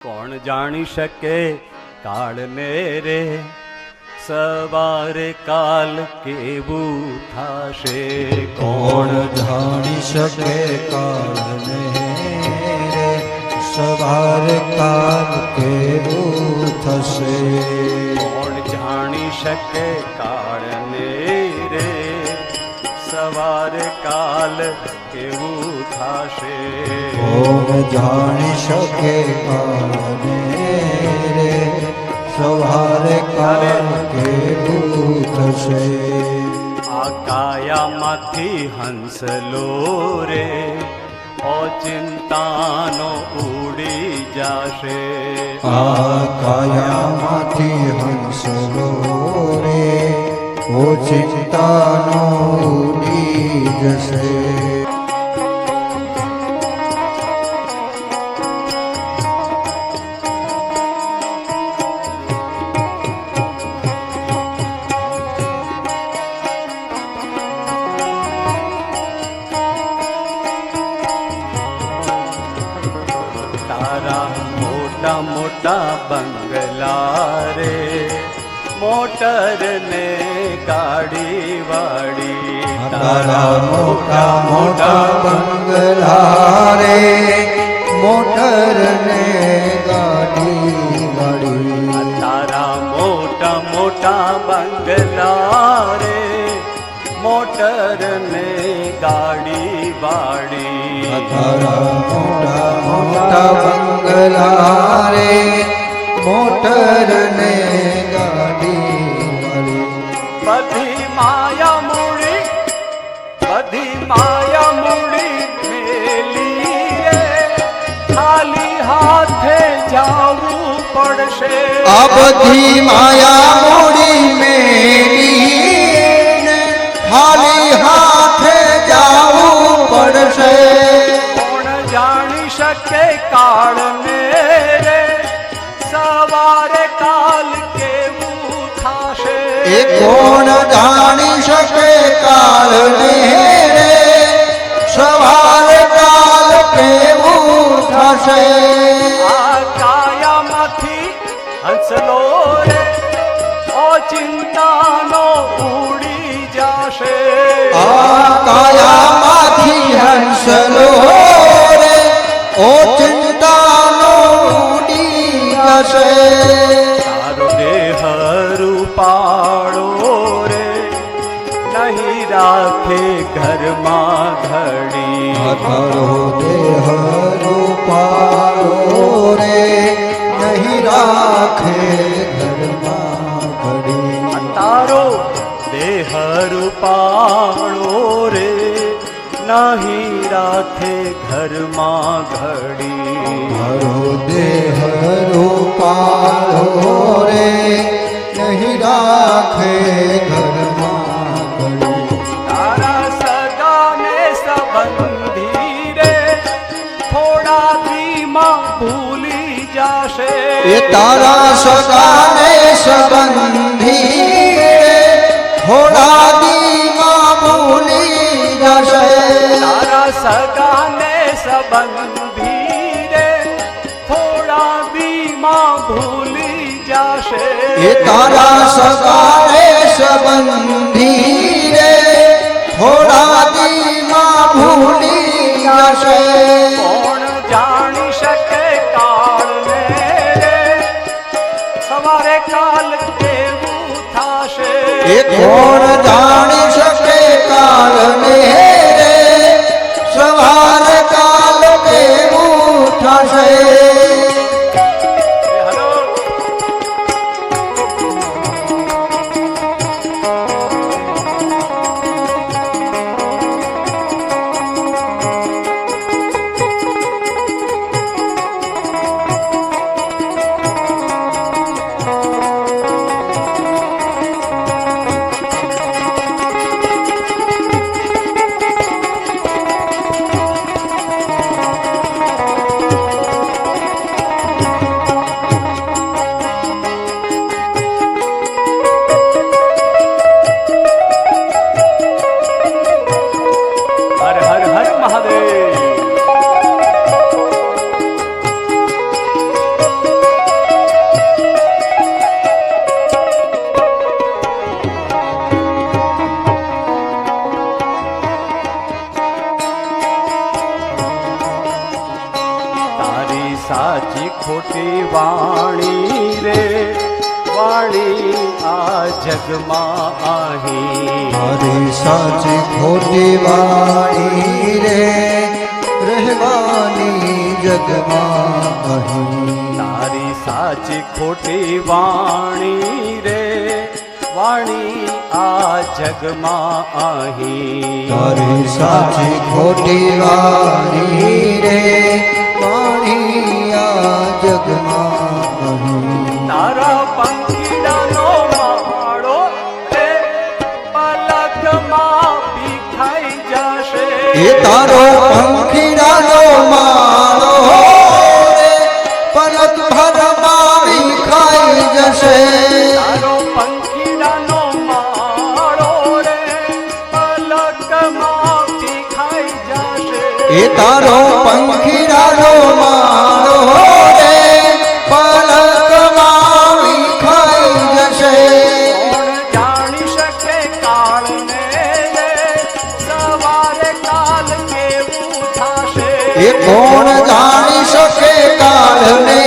કોણ જાણી શકે કાળને રે સવારે કાલ કેવું થાશે? કોણ જાણી શકે કાળને રે સવારે કાલ કેવું થશે? કોણ જાણી શકે કાળને રે સવારે કાલ કેવું થાશે કોણ જાણી શકે રે સવાર કાલ કેવું થશે આ કાયામાંથી હંસલો રે અચિંતાનો ઉડી જાશે આ કાયામાંથી હંસલો રે ઓ ચિંતાનો જશે. તારા મોટા મોટા બંગલા રે. મોટર ને કાઢી વાડી તારા મોટા મોટા બંગલા રે મોટર ને કાઢી વાળી તારા મોટા મોટા બંગલા રે મોટર ને ગાડી વાડી તારા મોટા મોટા બંગલા રે મોટર ને જાવું પડશે. આ બધી માયા મોડી મેરી ખાલી હાથે જાવું પડશે. કોણ જાણી શકે કાળને રે? સવારે કાલ કેવું થશે? એ કોણ જાણી શકે કાળને ઘડી તારો દેહ રૂપાળો રે નહીં રાખે ઘરમાં ઘડી તારો દેહ રૂપાળો રે નહીં રાખે ઘરમાં ઘડી મારો દેહ રૂપાળો રે નહીં રાખે ઘરમાં એ તારા સગાને સંબંધી થોડા દીમાં ભૂલી જશે. તારા સગાને સંબંધી રે થોડા દીમાં ભૂલી જશે. એ તારા સગાને સંબંધી Lord. ખોટી વાણી રે વાણી આ જગમાં આહી. મારી સાચી ખોટી વાણી રે રહેવાની જગમાં અહીં તારી સાચી ખોટી વાણી રે વાણી આ જગમાં અહીં તારી સાચી ખોટી વાણી રે વાણી આ જગમાં તારા પંખીડાનો માળો રે પલકમાં પીખાઈ જશે. એ તારો પંખીડાનો માળો પલક ભરમાં વિખાઈ જશે. એ તારો પંખીડાનો માળો રે પલકમાં વિખાઈ જશે. કોણ જાણી શકે કાળને સવારે કાલ કેવું થશે? એ કોણ જાણી શકે કાળને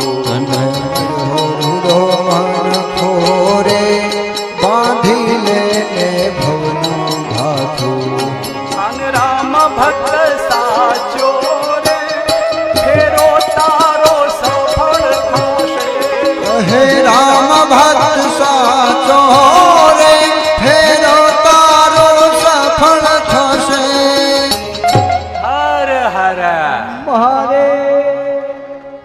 Tanto